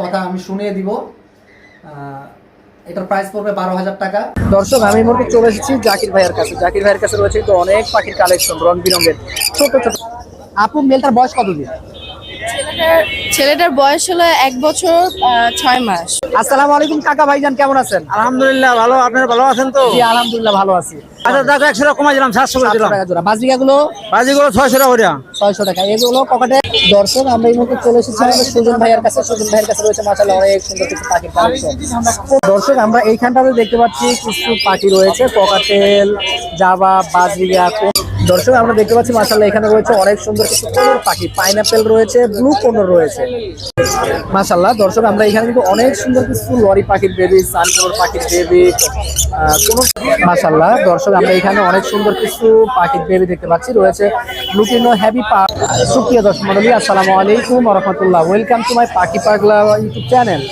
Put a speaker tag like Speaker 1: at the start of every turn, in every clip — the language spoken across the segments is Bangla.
Speaker 1: কথা আমি শুনিয়ে দিব। আহ, এটার প্রাইস পড়বে বারো হাজার টাকা। দর্শক আমি মনে চলে এসেছি জাকির ভাইয়ের কাছে। জাকির ভাইয়ের কাছে রয়েছে তো অনেক পাখির কালেকশন রং বিরঙ্গের ছোট ছোট আপু মেলটার বয়স কত দিন?
Speaker 2: ছেলেটার ছেলেটার বয়স হলো এক বছর ছয় মাস।
Speaker 1: আসসালামু আলাইকুম কাকা ভাইজান কেমন আছেন?
Speaker 3: আলহামদুলিল্লাহ ভালো। আপনারা ভালো আছেন তো?
Speaker 1: জি আলহামদুলিল্লাহ ভালো আছি।
Speaker 3: আচ্ছা দেখো একশো টাকা কমাই দিলাম সাতশো করে দিলাম।
Speaker 1: টাকা জোড়া। বাজরিকাগুলো
Speaker 3: বাজিগুলো ছয়শো টাকা করে
Speaker 1: ছয়শো টাকা। এগুলো পকেটে দর্শক আমরা এই মুহূর্তে চলে এসেছি আমাদের সুজন ভাইয়ের কাছে। সুজন ভাইয়ের কাছে রয়েছে মাসাল্লাহ অনেক সুন্দর কিছু পাখির দর্শক আমরা এইখানটাতে দেখতে পাচ্ছি কিছু পাখি রয়েছে। পকাটেল জাবা বাজরিয়া কোন- দর্শক, আমরা দেখতে পাচ্ছি মাসাল্লাহ এখানে রয়েছে অনেক সুন্দর কিছু পাখি। পাইনাপেল রয়েছে, ব্লু কোনোর রয়েছে। মাসাল্লাহ দর্শক, আমরা এখানে কিন্তু অনেক সুন্দর কিছু লরি পাখির বেবি সানফ্লাওয়ার পাখির বেবি কোন মাসাল্লাহ দর্শক, আমরা এখানে অনেক সুন্দর কিছু পাখির বেবি দেখতে পাচ্ছি। রয়েছে লুটিনো হ্যাপি পা সুপ্রিয় দর্শক মন্ডলী আসসালামু আলাইকুম রহমতুল্লাহ। ওয়েলকাম টু মাই পাখি পাগলা ইউটিউব চ্যানেল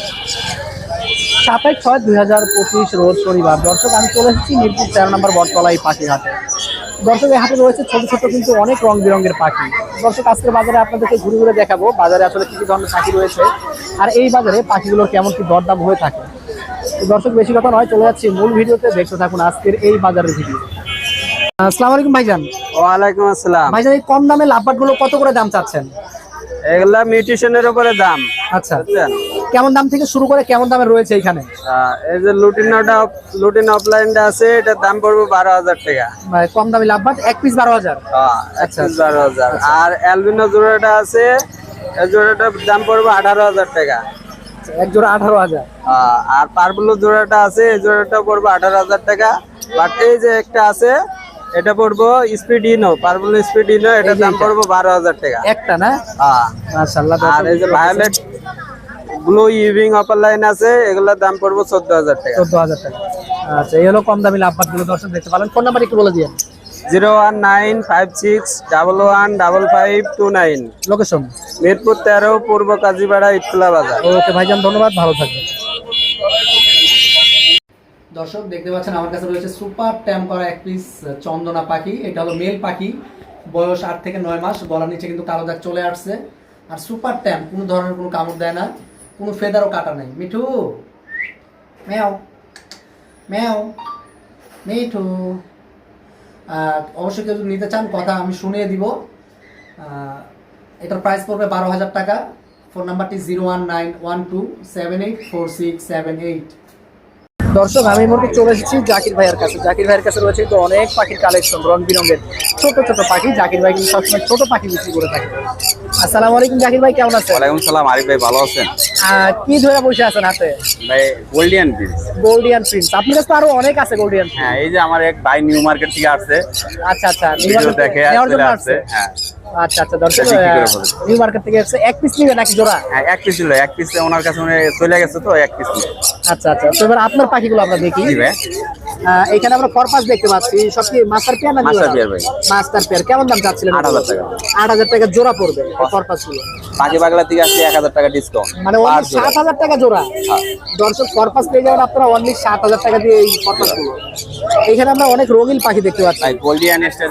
Speaker 1: সাতাশ ছয় দুই হাজার পঁচিশ রোজ শনিবার। দর্শক, আমি চলে এসেছি মিরপুর তেরো নম্বর বটতলা এই পাখির হাটে দর্শক এই হাটে রয়েছে ছোট ছোট কিন্তু অনেক রং বেরঙের পাখি। দর্শক আজকের বাজারে আপনাদেরকে ঘুরে ঘুরে দেখাবো বাজারে আসলে কি কি ধরনের পাখি রয়েছে আর এই বাজারে পাখিগুলোর কেমন কি দরদাম হয়ে থাকে। দর্শক বেশি কথা নয় চলে যাচ্ছি মূল ভিডিওতে। দেখতে থাকুন আজকের এই বাজারের ভিডিও। আসসালামু আলাইকুম ভাইজান।
Speaker 3: ওয়ালাইকুম আসসালাম।
Speaker 1: ভাইজান এই কম দামে লাভবাটগুলো কত করে দাম চাচ্ছেন?
Speaker 3: এগুলা মিউটিশনের উপরে দাম।
Speaker 1: আচ্ছা। কেমন দাম থেকে শুরু করে কেমন দামে রয়েছে এখানে?
Speaker 3: এই যে লুটিনটা লুটিন অফলাইনটা আছে এটার দাম পড়বে বারো হাজার টাকা।
Speaker 1: মানে কম দামে লাভবাট এক পিস বারো হাজার?
Speaker 3: আচ্ছা বারো হাজার। আর অ্যালবিনো জোড়াটা আছে এই জোড়াটার দাম পড়বে আঠারো হাজার টাকা।
Speaker 1: এক জোড়া আঠারো হাজার।
Speaker 3: আর পার্বলো জোড়াটা আছে এই জোড়াটা পড়বে আঠারো হাজার টাকা। বাট এই যে একটা আছে এটা পড়ব স্পিড ইনো পার্বলো স্পিড ইনো এটার দাম পড়ব বারো হাজার টাকা।
Speaker 1: একটা না?
Speaker 3: হ্যাঁ
Speaker 1: মাশাআল্লাহ
Speaker 3: আর এই যে ভায়োলেট ব্লু ইভিং অপার লাইন আছে এগুলোর দাম পড়বে চোদ্দ হাজার টাকা।
Speaker 1: চোদ্দ হাজার টাকা। আচ্ছা এই হলো কম দামি লাভবাটগুলো। দর্শক দেখতে পারেন ফোন নাম্বার একটু বলে দিয়ে
Speaker 3: zero one nine five six double one double five two nine.
Speaker 1: Location
Speaker 3: Mirpur তেরো পূর্ব কাজীপাড়া ইটখোলা বাজার।
Speaker 1: ওকে ভাইজান ধন্যবাদ ভালো থাকবেন। দর্শক দেখতে পাচ্ছেন আমার কাছে রয়েছে সুপার ট্যাম করা এক পিস চন্দনা পাখি। এটা হলো মেল পাখি বয়স আট থেকে নয় মাস গলার নিচে কিন্তু কালো দাগ চলে আসছে। আর সুপার ট্যাম কোনো ধরনের কোনো কামড় দেয় না। কোনো ফেদারও কাটা নাই। মিঠু? ম্যাও ম্যাও মিঠু। অবশ্যই কেউ নিতে চান, কথা আমি শুনিয়ে দিব। এটার প্রাইস পড়বে বারো হাজার টাকা। ফোন নাম্বারটি zero one nine one two seven eight four six seven eight দর্শক আমি মুহূর্তে চলে এসেছি জাকির ভাইয়ের কাছে। জাকির ভাইয়ের কাছে রয়েছে কিন্তু অনেক পাখির কালেকশন রং বিরঙের ছোট ছোট পাখি। জাকির ভাই কিন্তু সবসময় ছোট পাখি বিক্রি করে থাকে। আসসালামু আলাইকুম জাকির ভাই কেমন আছেন?
Speaker 4: ওয়ালাইকুম সালাম আরিফ ভাই ভালো আছেন?
Speaker 1: কি ধরে বসে আছেন হাতে?
Speaker 4: ভাই গোল্ডিয়ান পিস
Speaker 1: গোল্ডিয়ান প্রিন্স আপনার কাছে তো আরও অনেক আছে গোল্ডিয়ান
Speaker 4: হ্যাঁ এই যে আমার এক ভাই নিউ মার্কেট থেকে আসছে।
Speaker 1: আচ্ছা আচ্ছা জন্য
Speaker 4: চলে
Speaker 1: আসছে।
Speaker 4: আসছে হ্যাঁ।
Speaker 1: আচ্ছা আচ্ছা দর্শক
Speaker 4: এটা বিক্রি করে ফেলেছে।
Speaker 1: নিউ মার্কেট থেকে এসেছে। এক পিস নিবে নাকি জোড়া?
Speaker 4: হ্যাঁ এক পিস ছিল এক পিস ওনার কাছে মানে চলে গেছে তো এক পিস
Speaker 1: আচ্ছা আচ্ছা। তো এবার আপনার পাখিগুলো আমরা দেখি। এখানে আমরা ফরপাস দেখতে পাচ্ছি। সব কি মাস্টার পেয়ার না
Speaker 4: মাস্টার পেয়ার ভাই।
Speaker 1: মাস্টার পেয়ার কেমন দাম চাচ্ছিলেন
Speaker 4: 8,000 টাকা।
Speaker 1: আট হাজার টাকা জোড়া পড়বে ফরপাসগুলো।
Speaker 4: পাখি পাগলা থেকে আসছে এক হাজার টাকা ডিসকাউন্ট
Speaker 1: মানে সাত হাজার টাকা জোড়া। দর্শক কর্পাস পেয়ে যাবেন আপনারা অনলি সাত হাজার টাকা দিয়ে এই কর্পাস এখানে আমরা অনেক রঙিন পাখি দেখতে পাচ্ছি।
Speaker 4: Gouldian star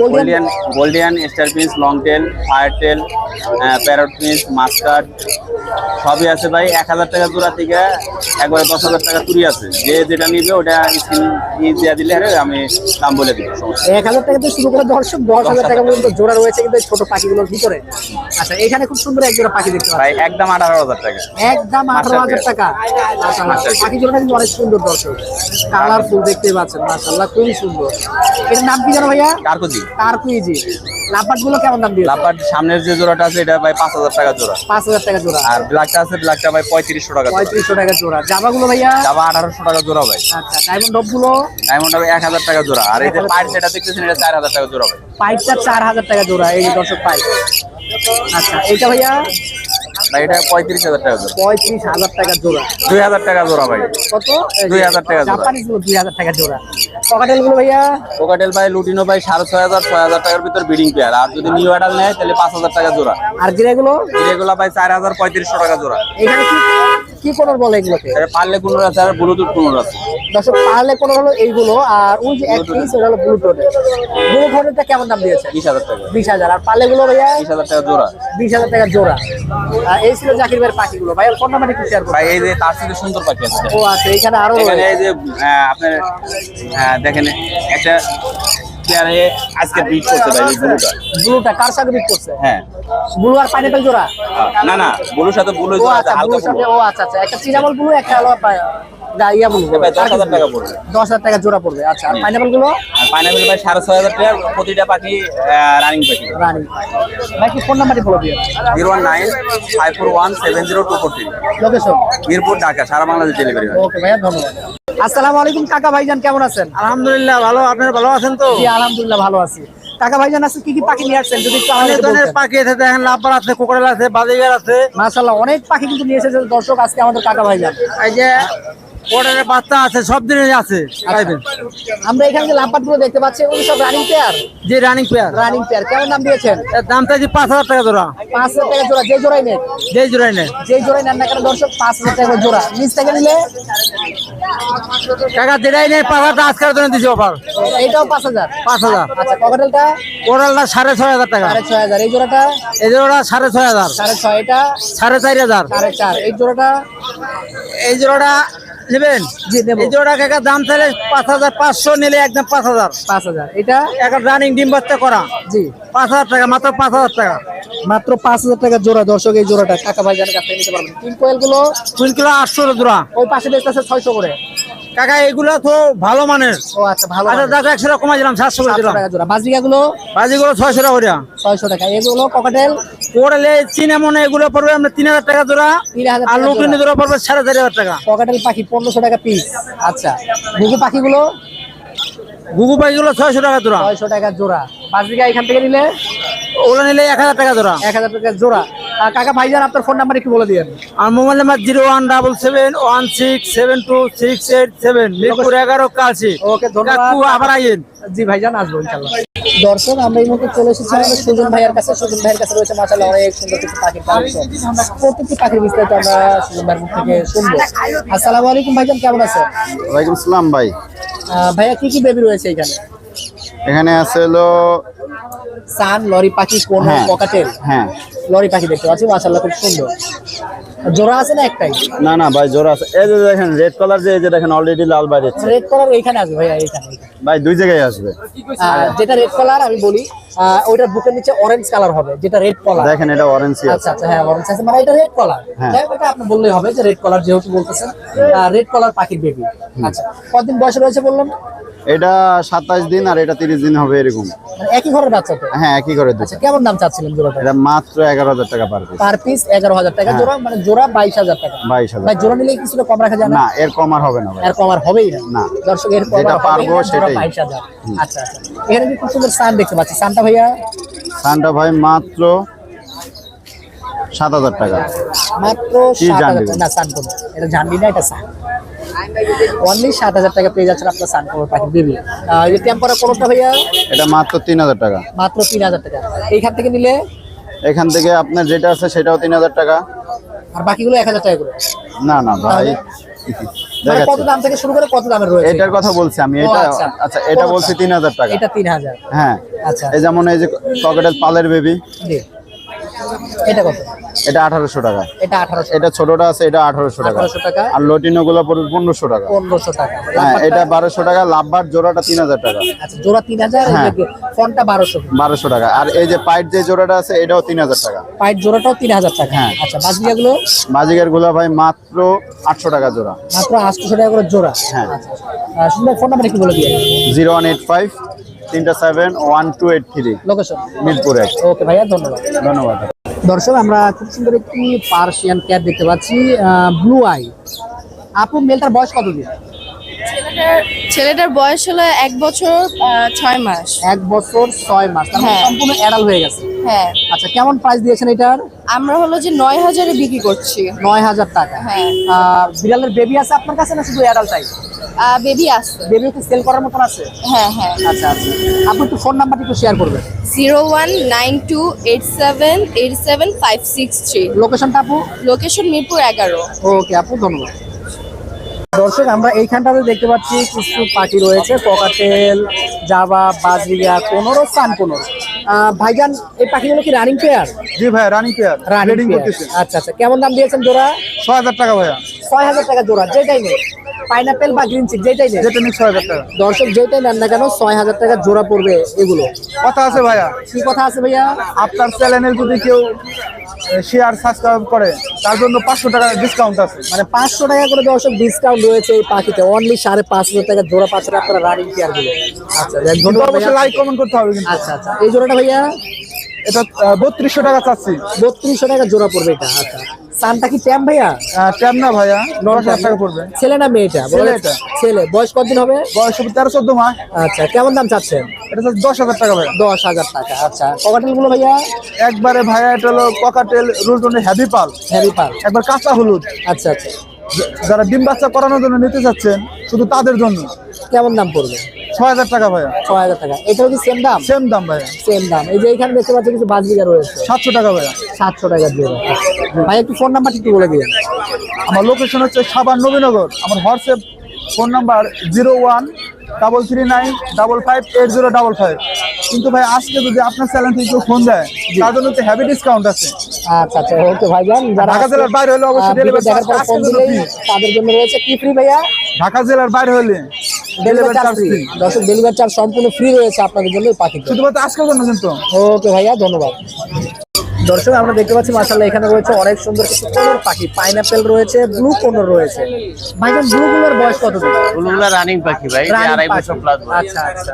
Speaker 4: Gouldian Gouldian star piece long tail fire tail parrot piece mustard সবই আছে ভাই এক হাজার টাকা জোড়া থেকে একবারে দশ হাজার টাকা চুরি আছে। যে যেটা নিবে ওটা স্ক্রিন দিয়ে দিলে আরে আমি দাম বলে দিব
Speaker 1: এক হাজার টাকা থেকে শুরু করে দর্শক দশ হাজার টাকা পর্যন্ত জোড়া রয়েছে কিন্তু ছোট পাখিগুলোর ভিতরে। আচ্ছা এখানে খুব সুন্দর এক জোড়া পাখি দেখতে পাচ্ছি।
Speaker 4: ভাই একদম আঠারো হাজার টাকা।
Speaker 1: একদম আঠারো হাজার টাকা। আচ্ছা পাখি জোড়াটা কিন্তু অনেক সুন্দর দর্শক। কালারফুল দেখতে পাচ্ছেন মাশাল্লাহ খুবই সুন্দর। এটার নাম কি জানো ভাইয়া?
Speaker 4: কার্কজি।
Speaker 1: কার কুইজি লাপাটগুলো কেমন দাম দিয়ে
Speaker 4: লাপার সামনের যে জোড়াটা আছে এটা ভাই পাঁচ হাজার টাকা জোড়া।
Speaker 1: পাঁচ হাজার টাকা জোড়া।
Speaker 4: আর ব্ল্যাকটা আছে ব্ল্যাকটা ভাই পঁয়ত্রিশশো টাকা
Speaker 1: পঁয়ত্রিশশো টাকা জোড়া। জামাগুলো ভাইয়া?
Speaker 4: জামা আঠারোশো টাকা জোড়া ভাই।
Speaker 1: আচ্ছা ডায়মন্ড ডবগুলো?
Speaker 4: ডায়মন্ড ডব এক হাজার টাকা জোড়া। আর এই যে পাইপটা যেটা দেখতেছেন এটা চার হাজার টাকা জোড়া ভাই।
Speaker 1: পাইপটা চার হাজার টাকা জোড়া এই দর্শক পাইপ আচ্ছা এইটা ভাইয়া?
Speaker 4: এটা পঁয়ত্রিশ হাজার টাকা জোড়া।
Speaker 1: পঁয়ত্রিশ হাজার টাকা জোড়া।
Speaker 4: দুই হাজার টাকা জোড়া ভাই।
Speaker 1: কত?
Speaker 4: দুই হাজার টাকা জোড়া।
Speaker 1: জাপানিজগুলো দুই হাজার টাকা জোড়া। পকাটেলগুলো ভাইয়া?
Speaker 4: কোকাটেল ভাই লুটিনো ভাই সাড়ে ছয় হাজার ছয় হাজার টাকার ভিতর বিডিং পেয়ার আর যদি নিউ অ্যাডাল নেয় তাহলে পাঁচ হাজার টাকা জোড়া।
Speaker 1: আর জিরে গুলো
Speaker 4: এগুলো ভাই চার হাজার পঁয়ত্রিশশো টাকা জোড়া।
Speaker 1: এখানে কি কি কোনর বলে এগুলোকে
Speaker 4: পারলে কোনো আছে? আর ব্লুটুথ কোনো আছে?
Speaker 1: দর্শক কোনর হলো এইগুলো? আর ওই যে এক পিস ওটা হলো ব্লুটুথ ব্লুটুথটা কেমন দাম দিয়েছে?
Speaker 4: বিশ হাজার টাকা।
Speaker 1: বিশ হাজার। আর পারলে গুলো ভাইয়া?
Speaker 4: বিশ হাজার টাকা জোড়া।
Speaker 1: বিশ হাজার টাকা জোড়া। আর এই ছিল জাকির ভাইয়ের পাখিগুলো। ভাই ফোন নাম্বার একটু শেয়ার
Speaker 4: ভাই এই যে তার সুন্দর পাখি আছে।
Speaker 1: ও আচ্ছা এখানে আরও
Speaker 4: এখানে এই যে আপনার দেখেন একটা আজকে বিট ভাই ব্লুটা
Speaker 1: ব্লুটা কার সাথে বিট করছে?
Speaker 4: হ্যাঁ।
Speaker 1: ব্লু আর পাইনাপেল জোড়া?
Speaker 4: না না ব্লুর সাথে ব্লু
Speaker 1: আচ্ছা
Speaker 4: হালকা ব্লু
Speaker 1: ও আচ্ছা আচ্ছা একটা চিনামল ব্লু একটা হলো ইয়া
Speaker 4: দশ হাজার টাকা পড়বে।
Speaker 1: দশ হাজার টাকা জোড়া পড়বে আচ্ছা আর
Speaker 4: পাইনাপেলগুলো? পাইনাপেল ভাই সাড়ে ছয় হাজার টাকা প্রতিটা পাখি রানিং পাখি।
Speaker 1: রানি ভাই কি ফোন নাম্বারটি বলে দিয়ে
Speaker 4: zero one nine five four one seven zero two four three
Speaker 1: location
Speaker 4: Mirpur Dhaka সারা বাংলাদেশ ডেলিভারি
Speaker 1: ওকে ভাইয়া ধন্যবাদ। আসসালামু আলাইকুম কাকা ভাইজান কেমন আছেন?
Speaker 5: আলহামদুলিল্লাহ ভালো। আপনারা ভালো আছেন তো?
Speaker 1: জি আলহামদুলিল্লাহ ভালো আছি। কাকা ভাইজান আছে কি কি পাখি নিয়ে আসছেন? যদি
Speaker 5: ধরনের পাখি আছে দেখেন লাভবার আছে কোকড়াল আছে বাজিগার আছে।
Speaker 1: মাশাআল্লাহ অনেক পাখি কিন্তু নিয়ে এসেছে দর্শক আজকে আমাদের কাকা ভাইজান।
Speaker 5: এই যে কোকড়ালের বাচ্চা আছে সব জিনিস আছে পাইবেন
Speaker 1: আমরা এখানে যে লাভবাটগুলো দেখতে পাচ্ছি ওগুলো সব রানিং পেয়ার
Speaker 5: যে রানিং পেয়ার
Speaker 1: রানিং পেয়ার কেমন দাম দিয়েছেন?
Speaker 5: এর দাম চাইছি পাঁচ হাজার টাকা জোড়া।
Speaker 1: পাঁচ হাজার টাকা জোড়া। যে জোড়াই নেন
Speaker 5: যেই জোড়াই নেয়
Speaker 1: যে জোড়াই নেন না কেন দর্শক পাঁচ হাজার টাকা জোড়া। নিচ থেকে নিলে?
Speaker 5: টাকা যেটাই নেই পাঁচ হাজার আজকের জন্য দিছি অফার
Speaker 1: এইটাও পাঁচ হাজার?
Speaker 5: পাঁচ হাজার।
Speaker 1: আচ্ছা ককাটেলটা
Speaker 5: কোকড়ালটা সাড়ে ছয় হাজার টাকা।
Speaker 1: সাড়ে ছয় হাজার। এই জোড়াটা?
Speaker 5: এই জোড়াটা সাড়ে ছয় হাজার।
Speaker 1: সাড়ে ছয় এটা?
Speaker 5: সাড়ে চার হাজার।
Speaker 1: সাড়ে চার। এই জোড়াটা?
Speaker 5: এই জোড়াটা নেবেন?
Speaker 1: জি নেব।
Speaker 5: এই জোড়া কাকা দাম তাহলে পাঁচ হাজার পাঁচশো নিলে একদম পাঁচ হাজার।
Speaker 1: পাঁচ হাজার। এটা?
Speaker 5: একটা রানিং ডিম বাচ্চা করা।
Speaker 1: জি।
Speaker 5: পাঁচ হাজার টাকা মাত্র পাঁচ হাজার টাকা।
Speaker 1: মাত্র পাঁচ হাজার টাকা জোড়া দর্শক এই জোড়াটা কাকা ভাই জানের কাছ থেকে নিতে পারবেন। কোয়েলগুলো?
Speaker 5: তিন কিলো আটশো জোড়া।
Speaker 1: ওই পাশে দেখতেছে ছয়শো করে।
Speaker 5: কাকা এগুলো তো ভালো মানের।
Speaker 1: ও আচ্ছা ভালো
Speaker 5: আচ্ছা একশো টাকা কমাই দিলাম সাতশো করে দিলাম।
Speaker 1: টাকা গুলো
Speaker 5: বাজিগুলো ছয়শো টাকা করে
Speaker 1: ছয়শো টাকা। এগুলো ককাটেল
Speaker 5: পড়লে চিনে মনে এগুলো পড়বে আমরা তিন হাজার টাকা জোড়া আর
Speaker 1: টাকা জোড়া।
Speaker 5: পড়বে সাড়ে চারি হাজার টাকা।
Speaker 1: ককাটেল পাখি পনেরোশো টাকা পিস আচ্ছা ঘুঘু পাখিগুলো?
Speaker 5: গুগু পাখিগুলো ছয়শো টাকা জোড়া।
Speaker 1: ছয়শো টাকা জোড়া। বাজরিকা এখান থেকে নিলে?
Speaker 5: ওগুলো নিলে এক হাজার টাকা জোড়া।
Speaker 1: এক হাজার টাকা জোড়া। আর কাকা ভাইজান আপনার ফোন নাম্বার একটু বলে দিয়েন।
Speaker 5: আর mobile number zero one double seven one six seven two six eight seven Mirpur এগারো কালসি।
Speaker 1: ওকে ধন্যবাদ।
Speaker 5: আবার আইন
Speaker 1: জি ভাইজান আসব ইনশাল্লাহ দর্শক আমরা এই মুহূর্তে চলে এসেছি আমাদের সুজন ভাইয়ের কাছে। সুজন ভাইয়ের কাছে রয়েছে মাসাল্লাহ অনেক সুন্দর কিছু পাখির কালেকশন প্রত্যেকটি পাখির বিস্তারিত আমরা সুজন ভাইয়ের মুখ থেকে শুনব। আসসালামু আলাইকুম ভাইজান কেমন আছেন?
Speaker 6: ওয়ালাইকুম সালাম ভাই।
Speaker 1: ভাইয়া কি কি বেবি রয়েছে এখানে?
Speaker 6: এখানে আছে হলো
Speaker 1: সান লরি পাখি কোন পকেটে
Speaker 6: হ্যাঁ।
Speaker 1: লরি পাখি দেখতে পাচ্ছি মাশাআল্লাহ খুব সুন্দর। জোড়া আছে না একটাই?
Speaker 6: না না ভাই জোর আছে। এই যে দেখেন রেড কালার যে এই যে দেখেন অলরেডি লাল বাইরে
Speaker 1: রেড কালার এইখানে আসবে ভাইয়া এইখানে এইখানে।
Speaker 6: ভাই দুই জায়গায় আসবে।
Speaker 1: যেটা রেড কালার আমি বলি ওইটার বুকের নিচে অরেঞ্জ কালার হবে যেটা রেড কলার
Speaker 6: দেখেন এটা অরেঞ্জ
Speaker 1: আচ্ছা আচ্ছা হ্যাঁ অরেঞ্জ আছে মানে এটা রেড কলার
Speaker 6: হ্যাঁ।
Speaker 1: আপনি বললেই হবে যে রেড কলার যেহেতু বলতেছেন রেড কলার পাখির বেবি আচ্ছা কতদিন বয়স রয়েছে বললাম
Speaker 6: এটা সাতাশ দিন আর এটা তিরিশ দিন হবে এরকম।
Speaker 1: মানে একই ঘরের বাচ্চা তো?
Speaker 6: হ্যাঁ একই করে
Speaker 1: আচ্ছা কেমন দাম চাচ্ছিলেন জোড়াটা?
Speaker 6: এটা মাত্র এগারো হাজার টাকা পার পিস
Speaker 1: পার পিস এগারো হাজার টাকা জোড়া মানে জোড়া বাইশ হাজার টাকা।
Speaker 6: বাইশ হাজার
Speaker 1: ভাই জোড়া নিলে কিছুটা কম রাখা যায় না
Speaker 6: এর কম আর হবে না
Speaker 1: এর কম আর হবেই না। দর্শক এর কম
Speaker 6: যেটা পারব সেটাই।
Speaker 1: বাইশ হাজার। আচ্ছা আচ্ছা। এখানে কি খুব সুন্দর সান দেখতে পাচ্ছি। সানটা ভাইয়া?
Speaker 6: সানটা ভাই মাত্র সাত হাজার টাকা।
Speaker 1: মাত্র সাত হাজার টাকা। না সান এটা না এটা সান। অনলি সাত হাজার টাকা পেয়ে যাচ্ছেন আপনার সান কোন পাখি বেবি এই টেম্পারা কোনটা ভাইয়া?
Speaker 6: এটা মাত্র তিন হাজার টাকা।
Speaker 1: মাত্র তিন হাজার টাকা। এইখান থেকে নিলে?
Speaker 6: এখান থেকে আপনার যেটা আছে সেটাও তিন হাজার টাকা।
Speaker 1: আর বাকিগুলো এক হাজার টাকা করে।
Speaker 6: না না ভাই
Speaker 1: মানে কত দাম থেকে শুরু করে কত দামের রয়েছে
Speaker 6: এটার কথা বলছি আমি এটা
Speaker 1: আচ্ছা।
Speaker 6: আচ্ছা এটা বলছি তিন হাজার টাকা।
Speaker 1: এটা তিন হাজার।
Speaker 6: হ্যাঁ।
Speaker 1: আচ্ছা।
Speaker 6: এই যেমন এই যে পকেটের পালের বেবি
Speaker 1: জি। এটা কত?
Speaker 6: এটা আঠারোশো টাকা।
Speaker 1: এটা আঠারোশো
Speaker 6: এটা ছোটটা আছে এটা আঠারোশো টাকা।
Speaker 1: 1800 টাকা।
Speaker 6: আর লটিনো গুলো পড়বে পনেরোশো টাকা।
Speaker 1: পনেরোশো টাকা।
Speaker 6: হ্যাঁ এটা বারোশো টাকা লাভবার জোড়াটা তিন হাজার টাকা।
Speaker 1: আচ্ছা জোড়া তিন হাজার
Speaker 6: হ্যাঁ।
Speaker 1: ফোনটা বারোশো।
Speaker 6: বারোশো টাকা। আর এই যে পাইট যে জোড়াটা আছে এটাও তিন হাজার টাকা।
Speaker 1: পাইট জোড়াটাও তিন হাজার টাকা।
Speaker 6: হ্যাঁ।
Speaker 1: আচ্ছা বাজরিয়াগুলো
Speaker 6: বাজিকেরগুলা ভাই মাত্র আটশো টাকা জোড়া।
Speaker 1: মাত্র আটশোশো টাকা করে জোড়া।
Speaker 6: হ্যাঁ।
Speaker 1: আচ্ছা আহ, সুন্দর ফোন নাম্বার একটু বলে দিয়ে
Speaker 6: জিরো ওয়ান এইট ফাইভ তিনটা seven one two eight three.
Speaker 1: Location
Speaker 6: Mirpur.
Speaker 1: Okay ভাইয়া ধন্যবাদ।
Speaker 6: ধন্যবাদ।
Speaker 1: দর্শক, আমরা খুব সুন্দর একটি পার্সিয়ান ক্যাট দেখতে পাচ্ছি ব্লু আই আপু মেলটার বয়স কত দিন?
Speaker 2: ছেলেটার ছেলেটার বয়স হলো এক বছর আহ, ছয় মাস।
Speaker 1: এক বছর ছয় মাস তার মানে
Speaker 2: হ্যাঁ।
Speaker 1: সম্পূর্ণ অ্যাডাল হয়ে গেছে।
Speaker 2: হ্যাঁ।
Speaker 1: আচ্ছা কেমন প্রাইস দিয়েছেন এটার?
Speaker 2: আমরা হলো যে নয় হাজারে বিক্রি করছি।
Speaker 1: নয় হাজার টাকা।
Speaker 2: হ্যাঁ।
Speaker 1: আহ, বিড়ালের বেবি আছে আপনার কাছে না শুধু অ্যাডাল্টাই
Speaker 2: বেবি আছে।
Speaker 1: বেবি কি সেল করার মতন আছে?
Speaker 2: হ্যাঁ হ্যাঁ।
Speaker 1: আচ্ছা আচ্ছা। আপনি একটু ফোন নাম্বারটি একটু শেয়ার করবেন।
Speaker 2: Zero one nine two eight seven eight seven five six three.
Speaker 1: লোকেশনটা আপু?
Speaker 2: লোকেশন মিরপুর এগারো।
Speaker 1: ওকে আপু ধন্যবাদ। দর্শক আমরা এইখানটাতে দেখতে পাচ্ছি কিছু পাখি রয়েছে ককাটেল জাবা বাজরিয়া কোনোরও সান কোনোর ভাইজান এই পাখিগুলো কি রানিং পেয়ার
Speaker 5: জি ভাই রানিং পেয়ার
Speaker 1: রানিং আচ্ছা আচ্ছা। কেমন দাম দিয়েছেন জোড়া?
Speaker 5: ছয় হাজার টাকা ভাইয়া।
Speaker 1: ছয় হাজার টাকা জোড়া যেটাই নেই। পাইনাপেল বা গ্রিন চিক যেটাই নেই
Speaker 5: যেটা নিক ছয় হাজার টাকা
Speaker 1: দর্শক যেটাই নেন না কেন ছয় হাজার টাকা জোড়া পড়বে এগুলো।
Speaker 5: কথা আছে ভাইয়া।
Speaker 1: কি কথা আছে ভাইয়া?
Speaker 5: আপনার চ্যানেলের যদি কেউ শেয়ার সাবস্ক্রাইব করে তার জন্য পাঁচশো টাকা ডিসকাউন্ট আছে।
Speaker 1: মানে পাঁচশো টাকা করে দর্শক ডিসকাউন্ট রয়েছে এই পাখিতে। অনলি সাড়ে পাঁচ হাজার টাকা জোড়া পাচ্ছেন আপনারা রানিং পেয়ারগুলো। আচ্ছা
Speaker 5: অবশ্যই লাইক কমেন্ট করতে হবে কিন্তু।
Speaker 1: আচ্ছা আচ্ছা। এই জোড়াটা ভাইয়া?
Speaker 5: এটা বত্রিশশো টাকা চাচ্ছি।
Speaker 1: বত্রিশশো টাকা জোড়া পড়বে এটা আচ্ছা। সানটা কি ট্যাম ভাইয়া?
Speaker 5: ট্যাম না ভাইয়া দশ হাজার টাকা পড়বে।
Speaker 1: ছেলে না মেয়েটা?
Speaker 5: ছেলে।
Speaker 1: ছেলে। বয়স কতদিন হবে?
Speaker 5: বয়স তেরো চোদ্দ মাস।
Speaker 1: আচ্ছা কেমন দাম চাচ্ছেন?
Speaker 5: এটা দশ হাজার টাকা ভাইয়া।
Speaker 1: দশ হাজার টাকা আচ্ছা। ককাটেলগুলো ভাইয়া?
Speaker 5: একবারে ভাইয়া এটা হলো ককাটেল রুলটনে হ্যাভি পাল।
Speaker 1: হ্যারি পার
Speaker 5: একবার কাঁচা হলুদ।
Speaker 1: আচ্ছা আচ্ছা।
Speaker 5: যারা ডিম বাচ্চা করানোর জন্য নিতে চাচ্ছেন শুধু তাদের জন্য।
Speaker 1: কেমন দাম পড়বে?
Speaker 5: টাকা ভাইয়া।
Speaker 1: টাকা। এটাও কি সেম দাম?
Speaker 5: সেম দাম ভাইয়া।
Speaker 1: সেম দাম। এই যে এখানে দেখতে কিছু রয়েছে।
Speaker 5: টাকা ভাইয়া।
Speaker 1: সাতশো টাকা দিয়ে ভাই একটু ফোন নাম্বার একটু বলে দিন
Speaker 5: আমার লোকেশন হচ্ছে সাবান নবীনগর। আমার WhatsApp phone number zero one double three nine double five eight zero double five কিন্তু ভাই আজকে যদি আপনার চ্যানেল থেকে ফোন দেয় তার জন্য তো হ্যাভি ডিসকাউন্ট আছে।
Speaker 1: আচ্ছা আচ্ছা। ওকে
Speaker 5: ঢাকা জেলার বাইরে হলে অবশ্যই
Speaker 1: আহ, দেখার পর ফোন
Speaker 5: আজকে
Speaker 1: তাদের জন্য রয়েছে কি ফ্রি ভাইয়া?
Speaker 5: ঢাকা জেলার বাইরে হলে।
Speaker 1: ডেলিভারি চার্জ ফ্রি
Speaker 5: ফ্রি
Speaker 1: দর্শক ডেলিভারি চার্জ সম্পূর্ণ ফ্রি রয়েছে আপনাদের জন্য পাখি
Speaker 5: শুধুমাত্র আজকের জন্য কিন্তু
Speaker 1: ওকে ভাইয়া ধন্যবাদ। দর্শক আমরা দেখতে পাচ্ছি মাসাল্লাহ এখানে রয়েছে অনেক সুন্দর কিছু কোনোর পাখি। পাইনাপেল রয়েছে ব্লু কোনোর রয়েছে। ভাইজান ব্লু কোনোর বয়স কত দিন
Speaker 7: রানিং পাখি ভাই আড়াই বছর প্লাস
Speaker 1: আচ্ছা আচ্ছা।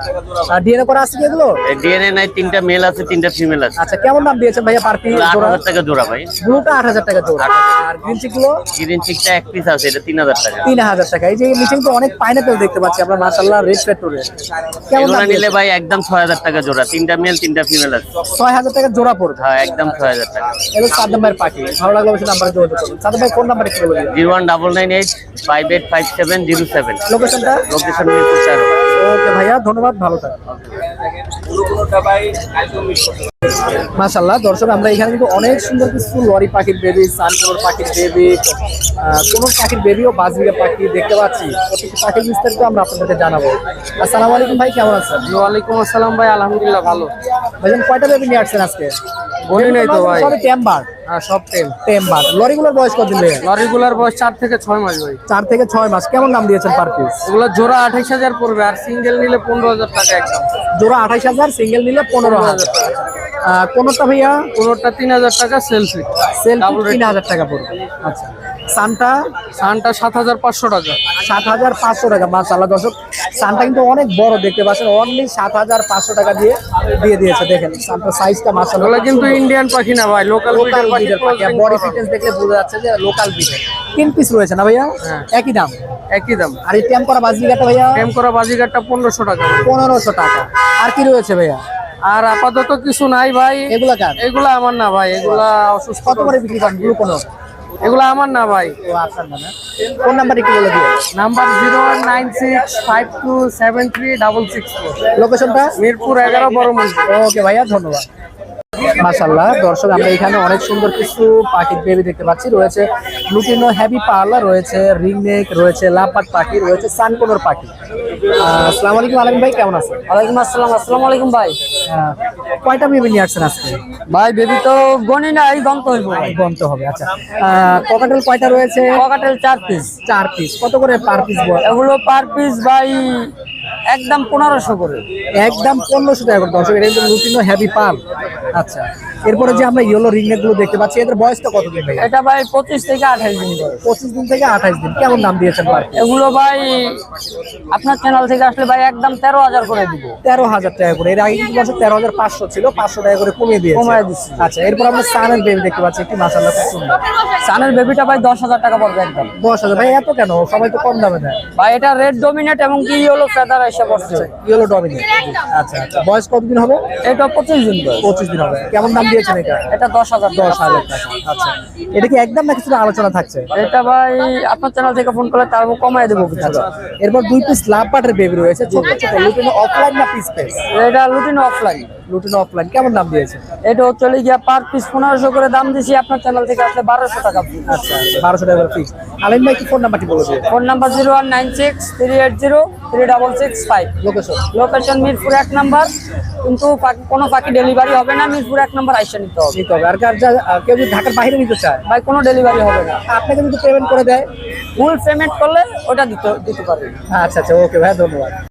Speaker 1: আর ডিএনএ করা আছে কি এগুলো?
Speaker 7: ডিএনএ নাই তিনটা মেল আছে তিনটা ফিমেল আছে।
Speaker 1: আচ্ছা কেমন দাম দিয়েছেন ভাইয়া পার পিস
Speaker 7: আট
Speaker 1: জোড়া?
Speaker 7: হাজার টাকা জোড়া ভাই।
Speaker 1: ব্লুটা আট হাজার টাকা জোড়া। আর গ্রিন চিকগুলো
Speaker 7: গ্রিন চিকটা এক পিস আছে এটা তিন হাজার টাকা।
Speaker 1: তিন হাজার টাকা। এই যে নিচে কিন্তু অনেক পাইনাপেল দেখতে পাচ্ছি আমরা মাসাল্লাহ রেড পেট্রোলে কেমন দাম
Speaker 7: নিলে ভাই একদম ছয় হাজার টাকা জোড়া তিনটা মেল তিনটা ফিমেল আছে।
Speaker 1: ছয় হাজার টাকা জোড়া পড়বে।
Speaker 7: হ্যাঁ একদম ছয় হাজার টাকা
Speaker 1: এগুলো সাদ্দাম ভাইয়ের পাখি। ভালো লাগলে অবশ্যই নাম্বারে যোগাযোগ ভাই
Speaker 7: zero one double nine eight five eight five seven zero seven.
Speaker 1: লোকেশনটা
Speaker 7: লোকেশন মিরপুর চার।
Speaker 1: ওকে ভাইয়া ধন্যবাদ ভালো থাকবেন। মাশাল্লাহ দর্শক আমরা এখানে কিন্তু অনেক সুন্দর কিছু লরি পাখির বেবি সানকোর পাখির বেবি কোন পাখির বেবি ও বাজবিকা পাখি দেখতে পাচ্ছি। প্রত্যেকটি পাখির বিস্তারিত আমরা আপনাদেরকে জানাব। আসসালামু আলাইকুম ভাই কেমন আছেন?
Speaker 3: ওয়ালাইকুম আসসালাম ভাই আলহামদুলিল্লাহ ভালো।
Speaker 1: ভাইজান কয়টা বেবি নিয়ে আসছেন আজকে?
Speaker 3: বলি নাই তো ভাই।
Speaker 1: সবই টেম্বার
Speaker 3: হ্যাঁ সব টেম
Speaker 1: টেম্বার লরিগুলোর বয়স কত দিলে?
Speaker 3: লরিগুলার বয়স থেকে মাস ভাই।
Speaker 1: থেকে মাস। কেমন দাম দিয়েছেন পার পিস
Speaker 3: এগুলো জোড়া আঠাইশ হাজার পড়বে আর সিঙ্গেল নিলে পনেরো হাজার টাকা একদম।
Speaker 1: জোড়া সিঙ্গেল নিলে কোনটা ভাইয়া?
Speaker 3: কোনোটা তিন হাজার টাকা সেলফি
Speaker 1: সেলফি
Speaker 3: Double
Speaker 1: তিন হাজার টাকা পড়বে। আচ্ছা। সানটা
Speaker 3: সানটা সাত হাজার পাঁচশো টাকা।
Speaker 1: সাত হাজার পাঁচশো টাকা মাশাল্লাহ দর্শক সানটা কিন্তু অনেক বড় দেখতে পাচ্ছেন অনলি সাত হাজার পাঁচশো টাকা দিয়ে দিয়ে দিয়েছে দেখেন সানটার সাইজটা মাশাল্লাহ
Speaker 3: কিন্তু ইন্ডিয়ান পাখি না ভাই লোকাল
Speaker 1: লোকাল পাখি বডি ফিটনেস দেখলে বোঝা যাচ্ছে যে লোকাল ব্রিডের তিন পিস রয়েছে না ভাইয়া?
Speaker 3: হ্যাঁ।
Speaker 1: একই দাম?
Speaker 3: একই দাম।
Speaker 1: আর এই ট্যাম করা বাজরিকাটা ভাইয়া?
Speaker 3: টেম করা বাজিগারটা পনেরোশো টাকা।
Speaker 1: পনেরোশো টাকা। আর কি রয়েছে ভাইয়া?
Speaker 3: আর আপাতত কিছু নাই ভাই।
Speaker 1: এগুলা
Speaker 3: এগুলা আমার না ভাই এগুলা অসুস্থ।
Speaker 1: কত করে বিক্রি করেন? ব্লু কোনো
Speaker 3: এগুলা আমার না ভাই।
Speaker 1: আপনার না না ফোন নাম্বার একটু বলে দিও।
Speaker 3: Number zero one nine six five two seven three double six
Speaker 1: লোকেশনটা?
Speaker 3: মিরপুর এগারো বড়
Speaker 1: ওকে ভাইয়া ধন্যবাদ। মাশাল্লাহ দর্শক আমরা এখানে অনেক সুন্দর কিছু পাখির বেবি দেখতে পাচ্ছি। রয়েছে লুটিনো হ্যাভি পার্লা রয়েছে রিং নেক রয়েছে লাপাট পাখি রয়েছে সানকোনোর পাখি। আসসালামু আলাইকুম আলম ভাই কেমন আছেন?
Speaker 3: ওয়ালাইকুম আসসালাম আসসালামু আলাইকুম ভাই।
Speaker 1: কয়টা বেবি নিয়ে আসছেন আজকে?
Speaker 3: ভাই বেবি তো গনি নাই গন্ত হইব
Speaker 1: গন্ত হবে আচ্ছা। ককাটেল কয়টা রয়েছে?
Speaker 3: পকাটেল চার পিস
Speaker 1: চার পিস কত করে পার পিস
Speaker 3: এগুলো পার পিস ভাই একদম পনেরোশো করে।
Speaker 1: একদম পনেরোশো টাকা করে দর্শক এটা কিন্তু লুটিনো হ্যাভি পাল আচ্ছা। এরপরে যে আমরা ইয়েলো রিং নেকগুলো দেখতে পাচ্ছি এদের বয়সটা কতদিন ভাই
Speaker 3: এটা ভাই পঁচিশ থেকে আঠাশ দিন
Speaker 1: পঁচিশ দিন থেকে আঠাইশ দিন। কেমন দাম দিয়েছেন piece?
Speaker 3: এগুলো ভাই আপনার চ্যানেল থেকে আসলে ভাই একদম তেরো হাজার করে দিব।
Speaker 1: তেরো হাজার টাকা করে। এর আগে কিন্তু বছর তেরো হাজার পাঁচশো ছিল পাঁচশো টাকা করে কমিয়ে দিয়েছে।
Speaker 3: কমিয়ে দিচ্ছি।
Speaker 1: আচ্ছা এরপর আমরা সানের বেবি দেখতে পাচ্ছি একটি মাসাল্লাহ খুব সুন্দর।
Speaker 3: সানের বেবিটা ভাই দশ হাজার টাকা পড়বে একদম।
Speaker 1: দশ হাজার। ভাই এত কেন? সবাই তো কম দামে দেয়।
Speaker 3: ভাই এটা রেড ডোমিনেট এবং কি ইয়েলো ফেদার এসে বসছে
Speaker 1: ইয়েলো ডমিনেট আচ্ছা আচ্ছা। বয়স কতদিন হবে?
Speaker 3: এটা পঁচিশ দিন
Speaker 1: পঁচিশ দিন হবে। কেমন দাম দিয়েছেন এটা?
Speaker 8: এটা দশ হাজার
Speaker 1: দশ হাজার টাকা আচ্ছা। এটা কি একদম না কিছুটা আলোচনা থাকছে?
Speaker 8: এটা ভাই আপনার চ্যানেল থেকে ফোন করলে তার কমায় দেবো কিছুটা
Speaker 1: এরপর দুই পিস লাভ পাটের বেবি রয়েছে ছোট ছোট লুটিনো অফলাইন না পিস পেস
Speaker 8: এটা লুটিন অফলাইন
Speaker 1: লুটিনো অফলাইন কেমন দাম দিয়েছে?
Speaker 8: এটা হচ্ছে গিয়া পার পিস পনেরোশো করে দাম দিছি আপনার চ্যানেল থেকে আসলে বারোশো টাকা
Speaker 1: আচ্ছা বারোশো টাকা পিস আলিম ভাই কি ফোন নাম্বারটি বলে দিয়ে
Speaker 8: phone number zero one nine six three eight zero three double six five
Speaker 1: location
Speaker 8: location Mirpur এক নাম্বার। কিন্তু কোনো পাখি ডেলিভারি হবে না মিরপুর এক নাম্বার আইসা নিতে হবে।
Speaker 1: নিতে হবে। আর কার যা কেউ যদি ঢাকার বাইরে নিতে চায়?
Speaker 8: ভাই কোনো ডেলিভারি হবে না।
Speaker 1: আপনাকে যদি পেমেন্ট করে দেয়?
Speaker 8: ফুল পেমেন্ট করলে ওটা দিতে দিতে পারবে।
Speaker 1: আচ্ছা আচ্ছা ওকে ভাই ধন্যবাদ।